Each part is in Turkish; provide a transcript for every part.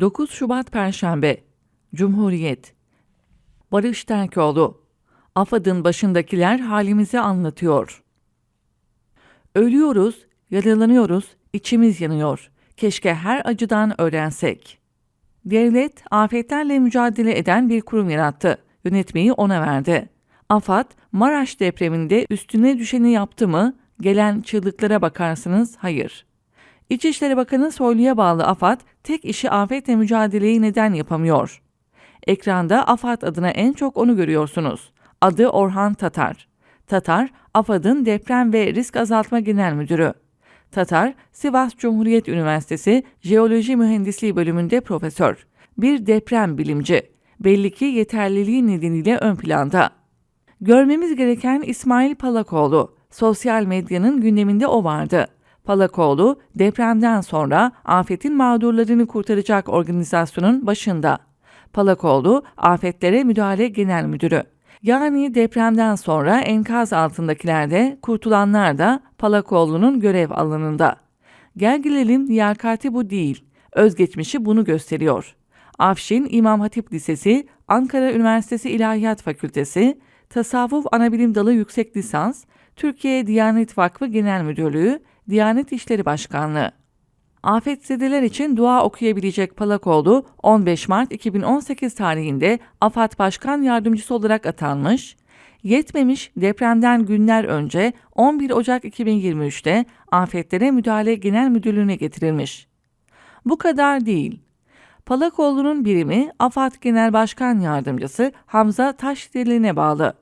9 Şubat Perşembe Cumhuriyet Barış Terkoğlu AFAD'ın başındakiler halimizi anlatıyor. Ölüyoruz, yaralanıyoruz, içimiz yanıyor. Keşke her acıdan öğrensek. Devlet, afetlerle mücadele eden bir kurum yarattı. Yönetmeyi ona verdi. AFAD, Maraş depreminde üstüne düşeni yaptı mı? Gelen çığlıklara bakarsınız, hayır. İçişleri Bakanı Soylu'ya bağlı AFAD, tek işi afetle mücadeleyi neden yapamıyor? Ekranda AFAD adına en çok onu görüyorsunuz. Adı Orhan Tatar. Tatar, AFAD'ın Deprem ve Risk Azaltma Genel Müdürü. Tatar, Sivas Cumhuriyet Üniversitesi Jeoloji Mühendisliği bölümünde profesör. Bir deprem bilimci. Belli ki yeterliliği nedeniyle ön planda. Görmemiz gereken İsmail Palakoğlu. Sosyal medyanın gündeminde o vardı. Palakoğlu, depremden sonra afetin mağdurlarını kurtaracak organizasyonun başında. Palakoğlu, Afetlere Müdahale Genel Müdürü. Yani depremden sonra enkaz altındakilerde, kurtulanlar da Palakoğlu'nun görev alanında. Gel gelelim liyakati bu değil. Özgeçmişi bunu gösteriyor. Afşin İmam Hatip Lisesi, Ankara Üniversitesi İlahiyat Fakültesi, Tasavvuf Anabilim Dalı Yüksek Lisans, Türkiye Diyanet Vakfı Genel Müdürlüğü, Diyanet İşleri Başkanlığı. Afetzedeler için dua okuyabilecek Palakoğlu 15 Mart 2018 tarihinde AFAD Başkan Yardımcısı olarak atanmış, yetmemiş depremden günler önce 11 Ocak 2023'te Afetlere Müdahale Genel Müdürlüğü'ne getirilmiş. Bu kadar değil. Palakoğlu'nun birimi AFAD Genel Başkan Yardımcısı Hamza Taşdeli'ne bağlı.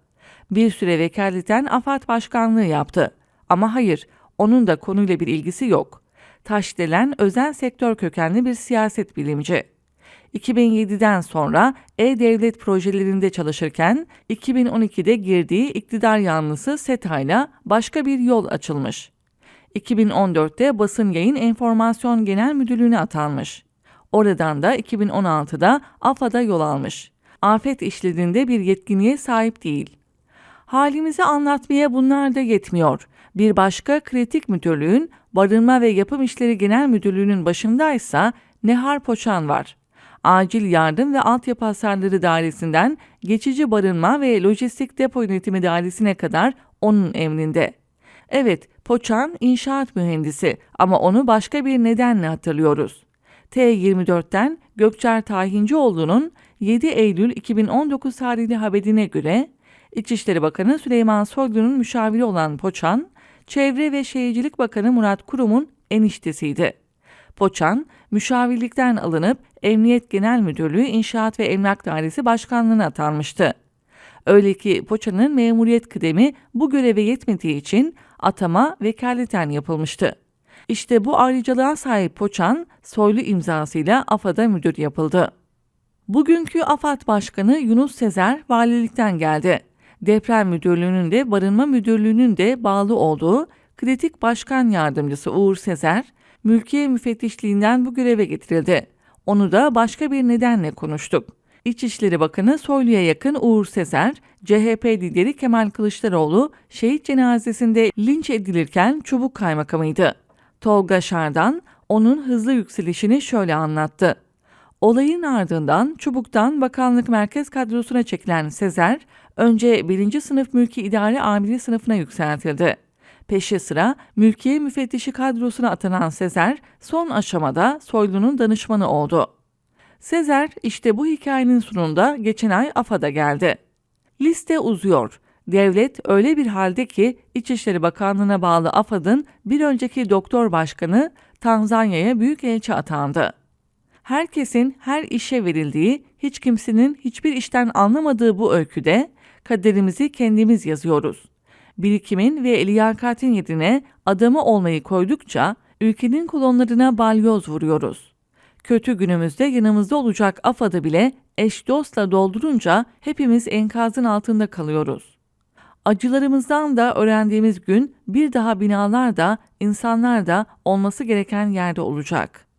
Bir süre vekaleten AFAD Başkanlığı yaptı. Ama hayır, onun da konuyla bir ilgisi yok. Taşdelen özel sektör kökenli bir siyaset bilimci. 2007'den sonra e-devlet projelerinde çalışırken 2012'de girdiği iktidar yanlısı SETA'yla başka bir yol açılmış. 2014'te Basın Yayın Enformasyon Genel Müdürlüğü'ne atanmış. Oradan da 2016'da AFAD'a yol almış. Afet işlediğinde bir yetkinliğe sahip değil. Halimizi anlatmaya bunlar da yetmiyor. Bir başka kritik müdürlüğün Barınma ve Yapım İşleri Genel Müdürlüğü'nün başındaysa Nehar Poçan var. Acil Yardım ve Altyapı Hasarları Dairesi'nden geçici barınma ve lojistik depo yönetimi dairesine kadar onun emrinde. Evet, Poçan inşaat mühendisi ama onu başka bir nedenle hatırlıyoruz. T24'ten Gökçer Tahincioğlu'nun 7 Eylül 2019 tarihli haberine göre İçişleri Bakanı Süleyman Soylu'nun müşaviri olan Poçan, Çevre ve Şehircilik Bakanı Murat Kurum'un eniştesiydi. Poçan, müşavirlikten alınıp Emniyet Genel Müdürlüğü İnşaat ve Emlak Dairesi Başkanlığı'na atanmıştı. Öyle ki Poçan'ın memuriyet kıdemi bu göreve yetmediği için atama vekaleten yapılmıştı. İşte bu ayrıcalığa sahip Poçan, soylu imzasıyla AFAD'a müdür yapıldı. Bugünkü AFAD Başkanı Yunus Sezer valilikten geldi. Deprem Müdürlüğü'nün de Barınma Müdürlüğü'nün de bağlı olduğu kritik başkan yardımcısı Uğur Sezer, mülkiye müfettişliğinden bu göreve getirildi. Onu da başka bir nedenle konuştuk. İçişleri Bakanı Soylu'ya yakın Uğur Sezer, CHP lideri Kemal Kılıçdaroğlu şehit cenazesinde linç edilirken çubuk kaymakamıydı. Tolga Şardan onun hızlı yükselişini şöyle anlattı. Olayın ardından Çubuk'tan bakanlık merkez kadrosuna çekilen Sezer, önce 1. sınıf mülki idare amiri sınıfına yükseltildi. Peşi sıra mülkiye müfettişi kadrosuna atanan Sezer, son aşamada Soylu'nun danışmanı oldu. Sezer işte bu hikayenin sonunda geçen ay AFAD'a geldi. Liste uzuyor. Devlet öyle bir halde ki İçişleri Bakanlığı'na bağlı AFAD'ın bir önceki doktor başkanı Tanzanya'ya büyükelçi atandı. Herkesin her işe verildiği, hiç kimsenin hiçbir işten anlamadığı bu öyküde kaderimizi kendimiz yazıyoruz. Birikimin ve liyakatin yerine adamı olmayı koydukça ülkenin kolonlarına balyoz vuruyoruz. Kötü günümüzde yanımızda olacak AFAD'ı bile eş dostla doldurunca hepimiz enkazın altında kalıyoruz. Acılarımızdan da öğrendiğimiz gün bir daha binalar da insanlar da olması gereken yerde olacak.''